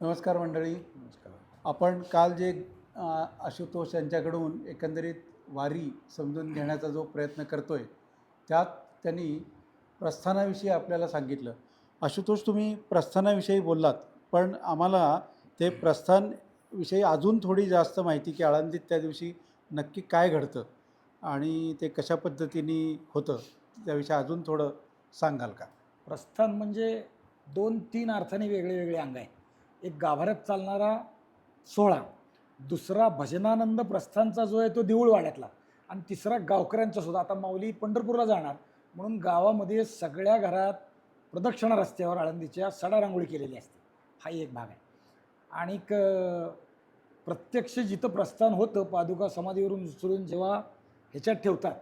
नमस्कार मंडळी. आपण काल जे आशुतोष यांच्याकडून एकंदरीत वारी समजून घेण्याचा जो प्रयत्न करतोय त्यात त्यांनी प्रस्थानाविषयी आपल्याला सांगितलं. आशुतोष तुम्ही प्रस्थानाविषयी बोललात पण आम्हाला ते प्रस्थानविषयी अजून थोडी जास्त माहिती की आळंदीत त्या दिवशी नक्की काय घडतं आणि ते कशा पद्धतीने होतं त्याविषयी अजून थोडं सांगाल का? प्रस्थान म्हणजे दोन तीन अर्थाने वेगळे वेगळे अंग आहे एक गाभाऱ्यात चालणारा सोहळा. दुसरा भजनानंद प्रस्थानचा जो आहे तो देऊळवाड्यातला. आणि तिसरा गावकऱ्यांचा सुद्धा. आता माऊली पंढरपूरला जाणार. म्हणून गावामध्ये सगळ्या घरात प्रदक्षिणा रस्त्यावर आळंदीच्या सडा रांगोळी केलेली असते. हा एक भाग आहे. आणि प्रत्यक्ष जिथं प्रस्थान होतं पादुका समाधीवरून उचलून जेव्हा ह्याच्यात ठेवतात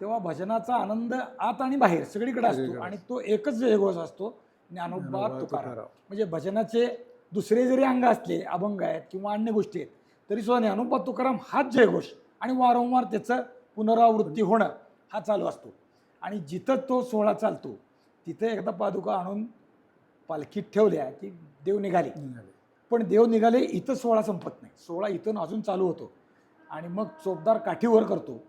तेव्हा भजनाचा आनंद आत आणि बाहेर सगळीकडे असतो. आणि तो एकच जयघोष असतो ज्ञानोबा तुकाराम. म्हणजे भजनाचे दुसरे जरी अंग असले अभंग आहेत किंवा अन्य गोष्टी आहेत तरी सुद्धा ज्ञानोबा तुकाराम हाच जयघोष आणि वारंवार त्याचं पुनरावृत्ती होणं हा चालू असतो. आणि जिथं तो सोहळा चालतो तिथं एकदा पादुका आणून पालखीत ठेवल्या की देव निघाले. पण देव निघाले इथं सोहळा संपत नाही. सोहळा इथून अजून चालू होतो. आणि मग चोपदार काठीवर करतो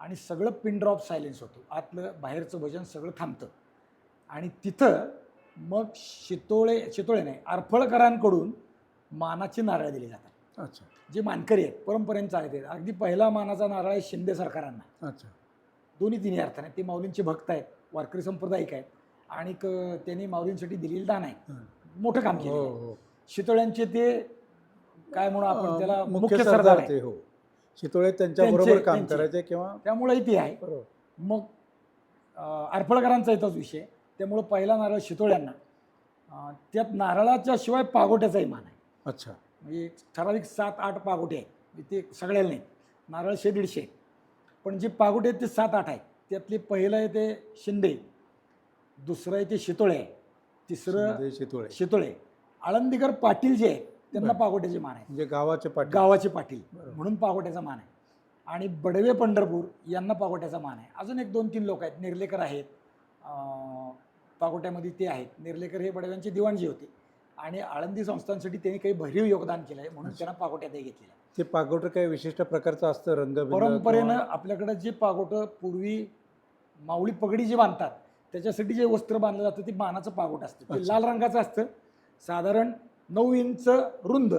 आणि सगळं पिन ड्रॉप सायलेन्स होतो. आतलं बाहेरचं भजन सगळं थांबतं. आणि तिथं मग शितोळे शितोळे नाही आरफळकरांकडून मानाची नारळ दिली जातात. अच्छा. जे मानकरी आहेत परंपरेने चालत आहेत अगदी पहिला मानाचा नारळ आहे शिंदे सरकारांना. अच्छा. दोन्ही तिन्ही अर्थाने. ते माऊलींचे भक्त आहेत वारकरी संप्रदायिक आहेत. आणि त्यांनी माऊलींसाठी दिलेली दान आहे. हं. मोठं काम हो केलं हो. शितोळ्यांचे ते काय म्हणू आपण त्याला मुख्य सरदार ते हो. शितोळे त्यांच्या त्यांचे- बरोबर काम. करायचे किंवा त्यामुळे ते आहे. मग आरफळकरांचा येतोच विषय. त्यामुळं पहिला नारळ शितोळ्यांना. त्यात नारळाच्या शिवाय पागोट्याचाही मान आहे. अच्छा. म्हणजे एक ठराविक सात आठ पागोटे आहेत. ते सगळ्याला नाही नारळ शे दीडशे. पण जे पागोटे आहेत ते सात आठ आहेत. त्यातले पहिलं आहे ते शिंदे. दुसरं आहे ते शितोळे. आहे तिसरं शितोळे. शितोळे. आळंदीकर पाटील जे आहेत त्यांना. पागोट्याचे मान आहे म्हणजे गावाचे पाटील. गावाचे पाटील. म्हणून पागोट्याचा मान आहे. आणि बडवे पंढरपूर यांना पागोट्याचा मान आहे. अजून एक दोन तीन लोक आहेत. निर्लेकर आहेत. अं, पागोट्यामध्ये ते आहेत. निर्लेकर हे बडव्यांचे दिवाणजी होते. आणि आळंदी संस्थांसाठी त्यांनी काही भरीव योगदान केलं आहे म्हणून. त्यांना पागोट्यातही घेतलेलं आहे. ते पागोट काही विशिष्ट प्रकारचं असतं रंग परंपरेनं आपल्याकडं जे पागोटं पूर्वी माऊळी पगडी जे बांधतात त्याच्यासाठी जे वस्त्र बांधलं जातं ते मानाचं पागोट असतं. ते. लाल रंगाचं असतं. साधारण नऊ इंच रुंद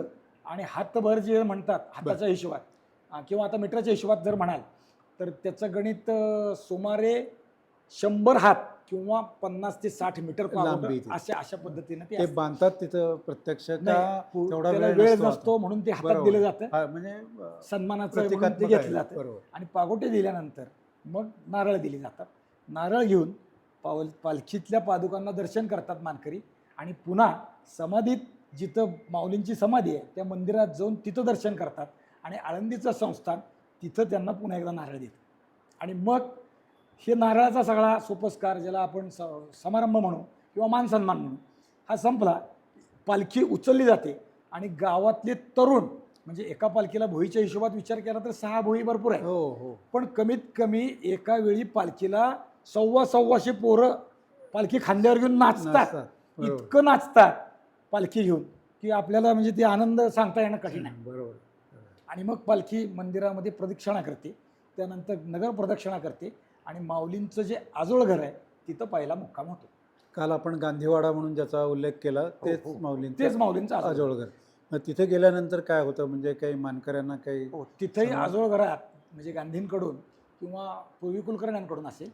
आणि हातभर जे म्हणतात हाताच्या हिशोबात किंवा आता मीटरच्या हिशोबात जर म्हणाल तर त्याचं गणित सुमारे शंभर हात किंवा पन्नास ते साठ मीटर लांबी ते. अशा अशा पद्धतीनं ते ते असतं. बांधतात तिथं प्रत्यक्ष का नाही, पु- तेवढा त्याला वेळ नसतो? म्हणून ते हातात बरोबर. दिलं जातं हा, म्हणजे अं, सन्मानाचं म्हणून ते प्रतिकात्मक घेतलं. जातं बरोबर आणि पागोटे दिल्यानंतर मग नारळ दिले जातात नारळ घेऊन पावल पालखीतल्या पादुकांना दर्शन करतात मानकरी आणि पुन्हा समाधीत जिथं माऊलींची समाधी आहे त्या मंदिरात जाऊन तिथं दर्शन करतात आणि आळंदीचं संस्थान तिथं त्यांना पुन्हा एकदा नारळ देतं आणि मग हे नारळाचा सगळा सोपस्कार ज्याला आपण स समारंभ म्हणू किंवा मान सन्मान म्हणू हा संपला. पालखी उचलली जाते आणि गावातले तरुण म्हणजे एका पालखीला भोईच्या हिशोबात विचार केला तर सहा भोई भरपूर आहे हो हो. पण कमीत कमी एका वेळी पालखीला सव्वा सव्वाशे पोरं पालखी खांद्यावर घेऊन नाचतात. नाचतात. बरोबर. इतकं नाचतात पालखी घेऊन की आपल्याला म्हणजे ते आनंद सांगता येणं कठीण आहे. बरोबर. आणि मग पालखी मंदिरामध्ये प्रदक्षिणा करते. त्यानंतर नगर प्रदक्षिणा करते. आणि माऊलींचं जे आजोळ घर आहे तिथं पहिला मुक्काम होतो. काल आपण गांधीवाडा म्हणून ज्याचा उल्लेख केला तेच हो. माऊलींचं तेच माऊलींचं आजोळ आजोळघर मग तिथे गेल्यानंतर काय होतं? म्हणजे काही मानकऱ्यांना काही हो तिथंही समाज- आजोळ घरात म्हणजे गांधींकडून किंवा पूर्वी कुलकर्ण्यांकडून असेल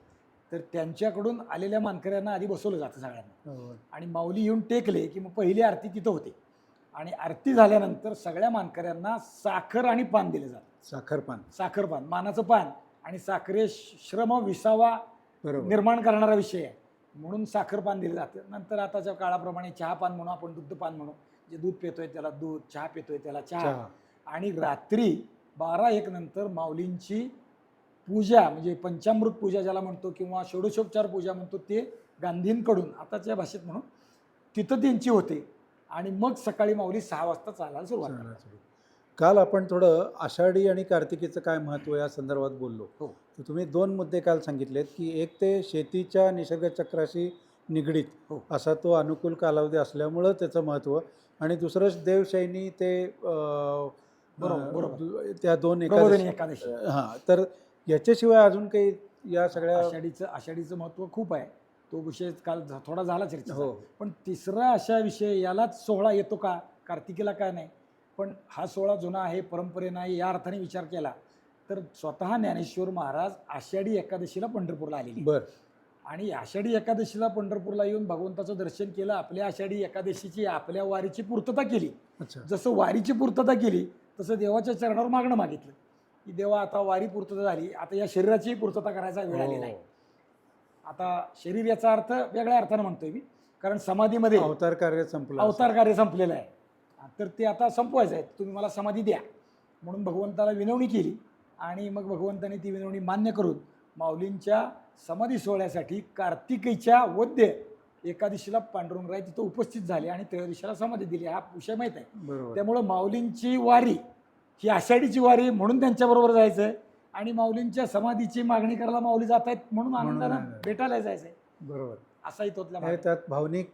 तर त्यांच्याकडून आलेल्या मानकऱ्यांना आधी बसवलं जातं सगळ्यांना. हो, आणि माऊली येऊन टेकले की मग पहिली आरती तिथं होते. आणि आरती झाल्यानंतर सगळ्या मानकऱ्यांना साखर आणि पान दिलं जातं. साखरपान साखर पान मानाचं पान. आणि साखरे श्रम विसावा निर्माण करणारा विषय आहे. म्हणून साखर पान दिलं जातं. नंतर आताच्या काळाप्रमाणे चहा पान म्हणू आपण दुग्ध पान म्हणू. जे दूध पितोय त्याला दूध चहा पितोय त्याला चहा. आणि रात्री बारा एक नंतर माऊलींची पूजा म्हणजे पंचामृत पूजा ज्याला म्हणतो किंवा षोडशोपचार पूजा म्हणतो ते गांधींकडून आताच्या भाषेत म्हणून तिथं त्यांची होते. आणि मग सकाळी माऊली सहा वाजता चालायला सुरुवात. काल आपण थोडं आषाढी आणि कार्तिकीचं काय महत्त्व या संदर्भात बोललो. हो. तर तुम्ही दोन मुद्दे काल सांगितलेत की एक ते शेतीच्या निसर्ग चक्राशी निगडीत हो. असा तो अनुकूल कालावधी असल्यामुळं त्याचं महत्त्व आणि दुसरंच देवशैनी ते बरोबर, त्या दोन एकादशी. एकादशी हां तर याच्याशिवाय अजून काही या सगळ्या आषाढीचं आषाढीचं महत्त्व खूप आहे. तो विषय काल थोडा झाला चर्चा हो. पण तिसरा अशा विषय यालाच सोहळा येतो का? कार्तिकीला काय नाही? पण हा सोहळा जुना आहे परंपरेनं आहे या अर्थाने विचार केला तर स्वतः ज्ञानेश्वर महाराज आषाढी एकादशीला पंढरपूरला आलेले. बर. आणि आषाढी एकादशीला पंढरपूरला येऊन भगवंताचं दर्शन केलं आपल्या आषाढी एकादशीची आपल्या वारीची पूर्तता केली. अच्छा. जसं वारीची पूर्तता केली तसं देवाच्या चरणावर मागणं मागितलं की देवा आता वारी पूर्तता झाली आता या शरीराची पूर्तता करायचा वेळ आलेला आहे. हो. आता शरीर याचा अर्थ वेगळ्या अर्थानं म्हणतोय मी कारण समाधीमध्ये अवतार कार्य संपलं अवतार कार्य संपलेलं आहे. तर ते आता संपवायचं आहे. तुम्ही मला समाधी द्या. म्हणून भगवंताला विनवणी केली. आणि मग भगवंताने ती विनवणी मान्य करून माऊलींच्या समाधी सोहळ्यासाठी कार्तिकीच्या वद्य एकादशीला पांडुरंगराय तिथं उपस्थित झाले आणि त्रयोदशीला समाधी दिली. हा विषय माहीत आहे. त्यामुळं माऊलींची वारी ही आषाढीची वारी म्हणून त्यांच्याबरोबर जायचं आहे आणि माऊलींच्या समाधीची मागणी करायला माऊली जात आहेत म्हणून आनंदानं आहे. भेटायला जायचं आहे बरोबर. असाही. त्यात भावनिक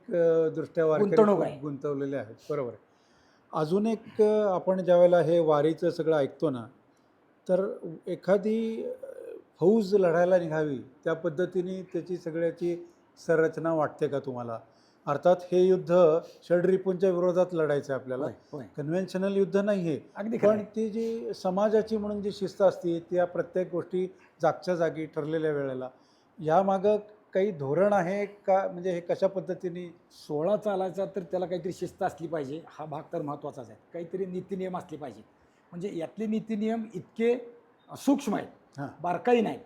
दृष्ट्या गुंतवणूक आहे. गुंतवलेले आहेत. बरोबर. अजून एक आपण ज्यावेळेला हे वारीचं सगळं ऐकतो ना तर एखादी फौज लढायला निघावी त्या पद्धतीने त्याची सगळ्याची संरचना वाटते का तुम्हाला अर्थात हे युद्ध षडरिपूंच्या विरोधात लढायचं आहे आपल्याला. कन्व्हेन्शनल युद्ध नाही आहे अगदी पण. ती जी समाजाची म्हणून जी शिस्त असते त्या प्रत्येक गोष्टी जागच्या जागी ठरलेल्या वेळेला यामागं काही धोरण आहे का? म्हणजे हे कशा पद्धतीने सोळा चालायचा तर त्याला काहीतरी शिस्त असली पाहिजे. हा भाग तर महत्त्वाचाच आहे. काहीतरी नीतिनियम असले पाहिजे म्हणजे यातले नीतिनियम इतके सूक्ष्म आहेत बारकाई नाही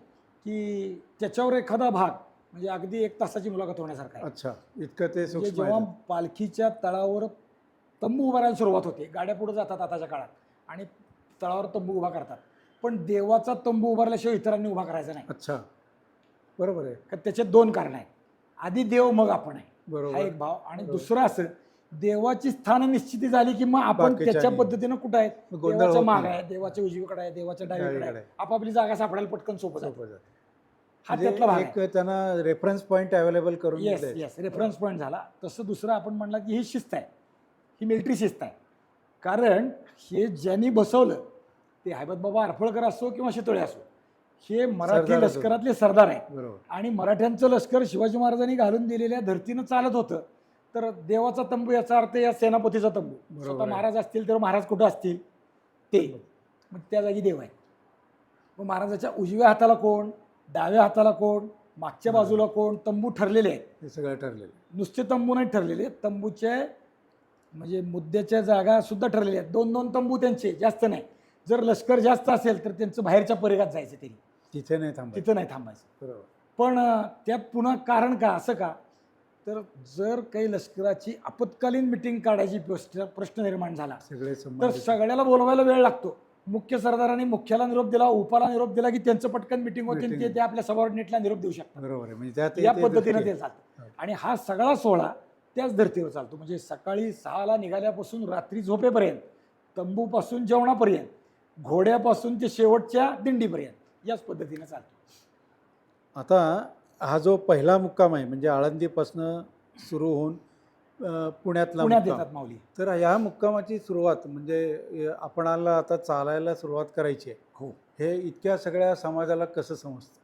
की त्याच्यावर एखादा भाग म्हणजे अगदी एक तासाची मुलाखत होण्यासारखा आहे. अच्छा. इतकं ते म्हणजे जेव्हा. पालखीच्या तळावर तंबू उभारायला सुरुवात होते गाड्या पुढे जातात आताच्या काळात आणि तळावर तंबू उभा करतात. पण देवाचा तंबू उभारल्याशिवाय इतरांनी उभा करायचा नाही. अच्छा. बरोबर आहे का त्याचे दोन कारण आहेत आधी देव मग आपण आहे हा बरोबर एक भाव आणि. दुसरं असं देवाची स्थान निश्चिती झाली की मग आपण बाकीच्या त्याच्या. पद्धतीनं कुठं आहेत मग गोंधळ देवाच्या होत माग नाही. आहे देवाच्या उजवीकडे आहे देवाच्या डावीकडे डावीकडे आहे आहे. आपापली जागा सापडायला पटकन सोपं जातं सोपं जातं. हा त्यातला भाग म्हणजे एक त्यांना रेफरन्स पॉईंट अवेलेबल करून येस. येस रेफरन्स पॉईंट झाला तसं दुसरं आपण म्हणला की ही शिस्त आहे ही मिलिटरी शिस्त आहे कारण हे ज्यांनी बसवलं ते हैबत बाबा आरफळकर असो किंवा शितोळे असो हे मराठी सरदार. लष्करातले सरदार आहेत. बरोबर. आणि मराठ्यांचं लष्कर शिवाजी महाराजांनी घालून दिलेल्या धर्तीनं चालत होतं. तर देवाचा तंबू याचा अर्थ या सेनापतीचा तंबू. बरोबर स्वतः आहे. महाराज असतील तर महाराज कुठं असतील? ते. मग त्या जागी देव आहे मग महाराजाच्या उजव्या हाताला कोण? डाव्या हाताला कोण? मागच्या. बाजूला कोण? तंबू ठरलेले आहेत. हे सगळं ठरलेलं नुसते तंबू नाही ठरलेले. तंबूचे म्हणजे मुद्द्याच्या जागा सुद्धा ठरलेल्या आहेत. दोन दोन तंबू त्यांचे जास्त नाही. जर लष्कर जास्त असेल तर त्यांचं बाहेरच्या परिघात जायचं तरी तिथे नाही थांबायचं. तिथं नाही थांबायचं. बरोबर. पण अं, त्यात पुन्हा कारण का असं का? तर जर काही लष्कराची आपत्कालीन मिटिंग काढायची प्रश्न प्रश्न निर्माण झाला सगळे तर संबंधित. सगळ्याला बोलवायला वेळ लागतो. मुख्य सरदारांनी मुख्याला निरोप दिला उपाला निरोप दिला की त्यांचं पटकन मिटिंग होती आणि ते. ते आपल्या सबऑर्डिनेटला निरोप देऊ शकतात. बरोबर आहे. म्हणजे त्यात या ते पद्धतीनं ते. चालतं. हो. आणि हा सगळा सोहळा त्याच धर्तीवर चालतो. म्हणजे सकाळी सहाला निघाल्यापासून रात्री झोपेपर्यंत तंबूपासून जेवणापर्यंत घोड्यापासून ते शेवटच्या दिंडीपर्यंत याच पद्धतीनं चालतो. आता हा जो पहिला मुक्काम आहे म्हणजे आळंदीपासनं सुरू होऊन पुण्यातला पुण्यात मुक्काम. येतात माऊली. तर ह्या मुक्कामाची सुरुवात म्हणजे अ, आपणाला आता चालायला सुरुवात करायची आहे. हो. हे इतक्या सगळ्या समाजाला कसं समजतं?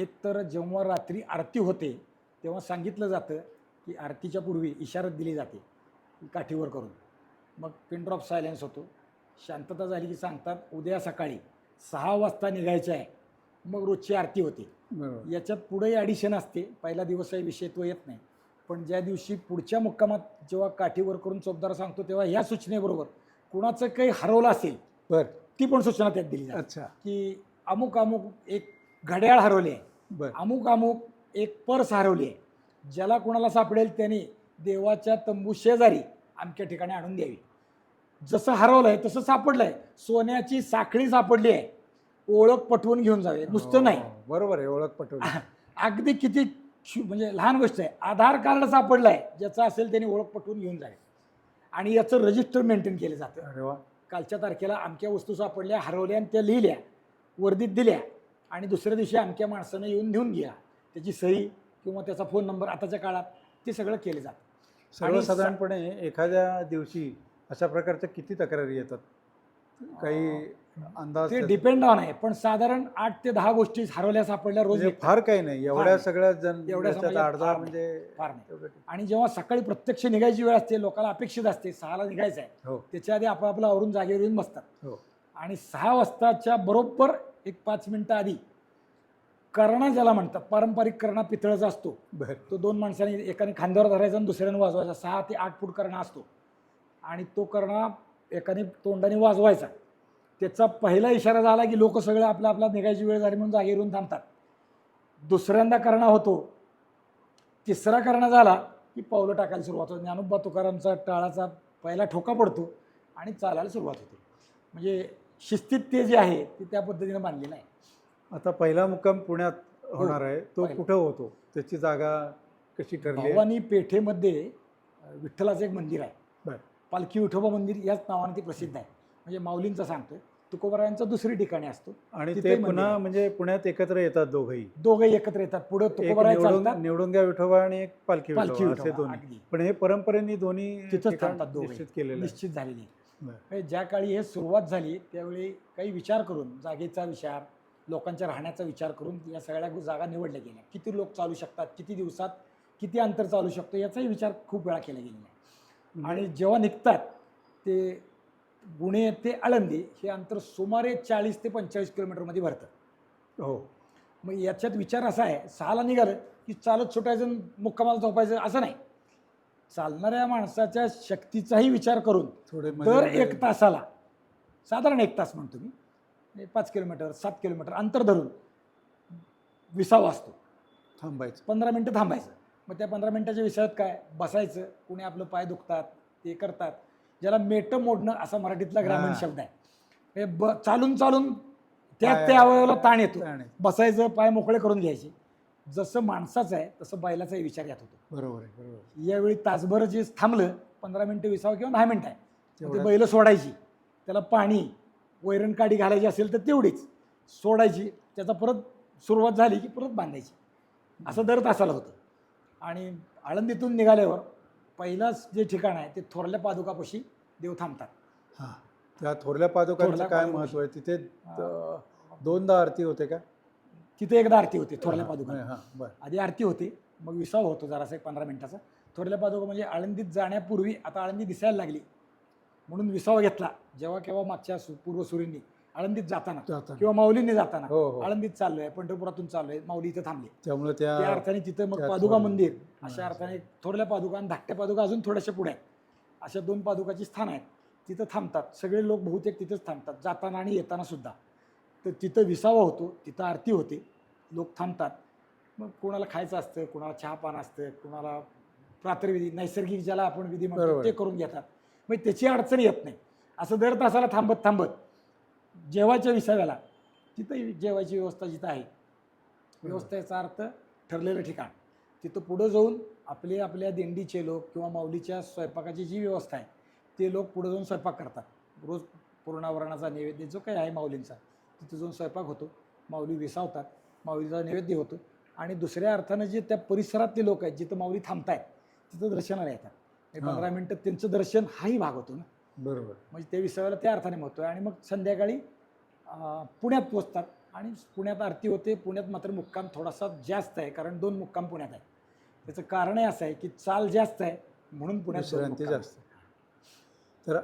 एक तर जेव्हा रात्री आरती होते तेव्हा सांगितलं जातं की आरतीच्या पूर्वी इशारत दिली जाते की काठीवर करून. मग पिन ड्रॉप सायलेन्स होतो. शांतता झाली की सांगतात उद्या सकाळी सहा वाजता निघायचं आहे. मग रोजची आरती होते. बरोबर. याच्यात पुढेही ॲडिशन असते. पहिला दिवस आहे विषय तो येत नाही. पण ज्या दिवशी पुढच्या मुक्कामात जेव्हा काठीवर करून चोपदार सांगतो तेव्हा ह्या सूचनेबरोबर कुणाचं काही हरवलं असेल बर. ती पण सूचना त्यात दिली जाते. अच्छा. की अमुक अमुक एक घड्याळ हरवले आहे. बर. अमुक अमुक एक पर्स हरवली आहे. ज्याला कोणाला सापडेल त्याने देवाच्या तंबू शेजारी अमक्या ठिकाणी आणून द्यावी. जसं हरवलंय तसं सापडलंय. सोन्याची साखळी सापडली आहे. ओळख पटवून घेऊन जावे नुसतं नाही. हो, बरोबर आहे ओळख पटवली अगदी किती म्हणजे लहान गोष्ट आहे. आधार कार्ड सापडलं आहे ज्याचं असेल त्याने ओळख पटवून घेऊन जावे. आणि याचं रजिस्टर मेंटेन केलं जातं. अरे वा. कालच्या तारखेला अमक्या वस्तू सापडल्या हरवल्या आणि त्या लिहिल्या. वर्दीत दिल्या. आणि दुसऱ्या दिवशी अमक्या माणसानं येऊन घेऊन गेला. त्याची सही किंवा त्याचा फोन नंबर आताच्या काळात ते सगळं केले जातं. सर्वसाधारणपणे एखाद्या दिवशी अशा प्रकारच्या किती तक्रारी येतात? काही अंदाज ते? डिपेंड ऑन आहे. पण साधारण आठ ते दहा गोष्टी हरवल्या सापडल्या रोज म्हणजे. फार काही नाही. एवढ्या. सगळ्या जण एवढ्या समाजात फार नाही. म्हणजे फार नाही. ठीक. आणि जेव्हा सकाळी प्रत्यक्ष निघायची वेळ असते लोकांना अपेक्षित असते सहाला निघायचं आहे हो. त्याच्या आधी आपापलं आवरून जागेवर येऊन बसतात. हो. आणि सहा वाजताच्या बरोबर एक पाच मिनिटं आधी करणा ज्याला म्हणतात पारंपरिक करणा पितळाचा असतो. बर. तो दोन माणसांनी एकाने खांद्यावर धरायचा आणि दुसऱ्याने वाजवायचा. सहा ते आठ फूट करणा असतो. आणि तो करणा एकाने तोंडाने वाजवायचा. त्याचा पहिला इशारा झाला की लोक सगळे आपल्या आपल्या निघायची वेळ झाली म्हणून जागेवर येऊन थांबतात. दुसऱ्यांदा करणा होतो. तिसरा करणा झाला की पावलं टाकायला सुरुवात होते. ज्ञानोबा तुकारामचा टाळाचा पहिला ठोका पडतो आणि चालायला सुरुवात होते. म्हणजे शिस्तीत ते जे आहे ते त्या पद्धतीने बांधलेलं आहे. आता पहिला मुक्काम पुण्यात होणार आहे. तो. कुठं होतो? त्याची जागा कशी ठरली? भवानी पेठेमध्ये विठ्ठलाचं एक मंदिर आहे. पालखी विठोबा मंदिर याच नावाने ते प्रसिद्ध आहे. म्हणजे माऊलींचं सांगतोय. तुकोबारायांचं दुसरी ठिकाणी असतो. आणि ते पुन्हा. म्हणजे पुण्यात एकत्र येतात दोघंही. दोघे एकत्र येतात. पुढे निवडून निवडुंग्या विठोबा आणि एक पालखी पालखी असे दोन्ही. पण हे परंपरेने दोन्ही तिथंच थांबतात निश्चित केलेलं निश्चित झालेली. म्हणजे ज्या काळी हे सुरुवात झाली त्यावेळी काही विचार करून जागेचा विचार लोकांच्या राहण्याचा विचार करून या सगळ्या जागा निवडल्या गेल्या. किती लोक चालू शकतात किती दिवसात किती अंतर चालू शकतो याचाही विचार खूप वेळा केला गेलेला आहे. आणि जेव्हा निघतात ते गुणे ते आळंदी हे अंतर सुमारे चाळीस ते पंचेचाळीस किलोमीटरमध्ये भरतं हो. मग याच्यात विचार असा आहे सहाला निघालं की चालत सुटायचं मुक्कामाला झोपायचं असं नाही. चालणाऱ्या माणसाच्या शक्तीचाही विचार करून थोडे दर मध्ये- एक तासाला साधारण एक तास म्हणतो मी म्हणजे पाच किलोमीटर सात किलोमीटर अंतर धरून विसावा असतो. थांबायचं. पंधरा मिनटं थांबायचं. मग त्या पंधरा मिनटाच्या विषयात काय? बसायचं. कुणी आपलं पाय दुखतात ते करतात. ज्याला मेटं मोडणं असा मराठीतला ग्रामीण. शब्द आहे. हे ब चालून चालून त्या अवयवाला ताण येतो. बसायचं पाय मोकळे करून घ्यायचे. जसं माणसाचं आहे तसं बैलाचाही विचार येत होतो. बरोबर आहे बरोबर. यावेळी तासभर जे थांबलं पंधरा मिनटं विसावं किंवा दहा मिनटं आहे. ते बैल सोडायची. त्याला पाणी वैरण काडी घालायची असेल तर तेवढीच. सोडायची. त्याचा परत सुरुवात झाली की परत बांधायची. असं दर तासाला होतं. आणि आळंदीतून निघाल्यावर पहिलाच जे ठिकाण आहे ते थोरल्या पादुकापाशी देव थांबतात. हा. त्या थोरल्या पादुकांचं थोरल्या काय महत्त्व आहे? तिथे द- दोनदा आरती होते का? तिथे एकदा आरती होते थोरल्या पादुका हा. बर. आधी आरती होते मग विसाव होतो जरासा एक पंधरा मिनिटाचा. थोरल्या पादुका म्हणजे आळंदीत जाण्यापूर्वी आता आळंदी दिसायला लागली. म्हणून विसावा घेतला. जेव्हा केव्हा मागच्या सु- पूर्वसुरींनी आळंदीत जाताना जाताना. किंवा माऊलींनी जाताना हो, हो. आळंदीत चाललोय पंढरपुरातून चाललोय माऊली इथं थांबले. त्यामुळे त्या त्या अर्थाने तिथं मग पादुका मंदिर अशा अर्थाने थोरल्या पादुका आणि धाकट्या पादुका अजून थोड्याशा पुढे आहेत. अशा दोन पादुकाची स्थान आहेत. तिथं थांबतात. सगळे लोक बहुतेक तिथंच थांबतात. जाताना आणि येताना सुद्धा. तर तिथं विसावा होतो तिथं आरती होते. लोक थांबतात. मग कोणाला खायचं असतं कोणाला चहा पान असतं कोणाला प्रातर्विधी नैसर्गिक ज्याला आपण विधी म्हणतो बरोबर. ते करून घेतात. मग त्याची अडचण येत नाही. असं दर तासाला थांबत थांबत. जेवायच्या विसाव्याला. तिथं जेवायची व्यवस्था जिथं आहे. व्यवस्थेचा अर्थ ठरलेलं ठिकाण. तिथं पुढं जाऊन आपले आपल्या दिंडीचे लोक किंवा माऊलीच्या स्वयंपाकाची जी व्यवस्था आहे ते लोक पुढं जाऊन स्वयंपाक करतात. रोज पूर्णावरणाचा नैवेद्य जो काही आहे माऊलींचा तिथं जाऊन स्वयंपाक होतो. माऊली विसावतात माऊलीचा नैवेद्य होतो. आणि दुसऱ्या अर्थानं जे त्या परिसरातले लोक आहेत जिथं माऊली थांबतायत तिथं दर्शनाला येतात. पंधरा मिनटं त्यांचं दर्शन हाही भाग होतो ना. बरोबर. म्हणजे ते विसाव्याला त्या अर्थाने महत्त्व आहे. आणि मग संध्याकाळी पुण्यात पोचतात आणि पुण्यात आरती होते. पुण्यात मात्र मुक्काम थोडासा जास्त आहे. कारण दोन मुक्काम पुण्यात आहे त्याचं कारणही असं आहे की चाल जास्त आहे. म्हणून पुण्यात. जास्त. तर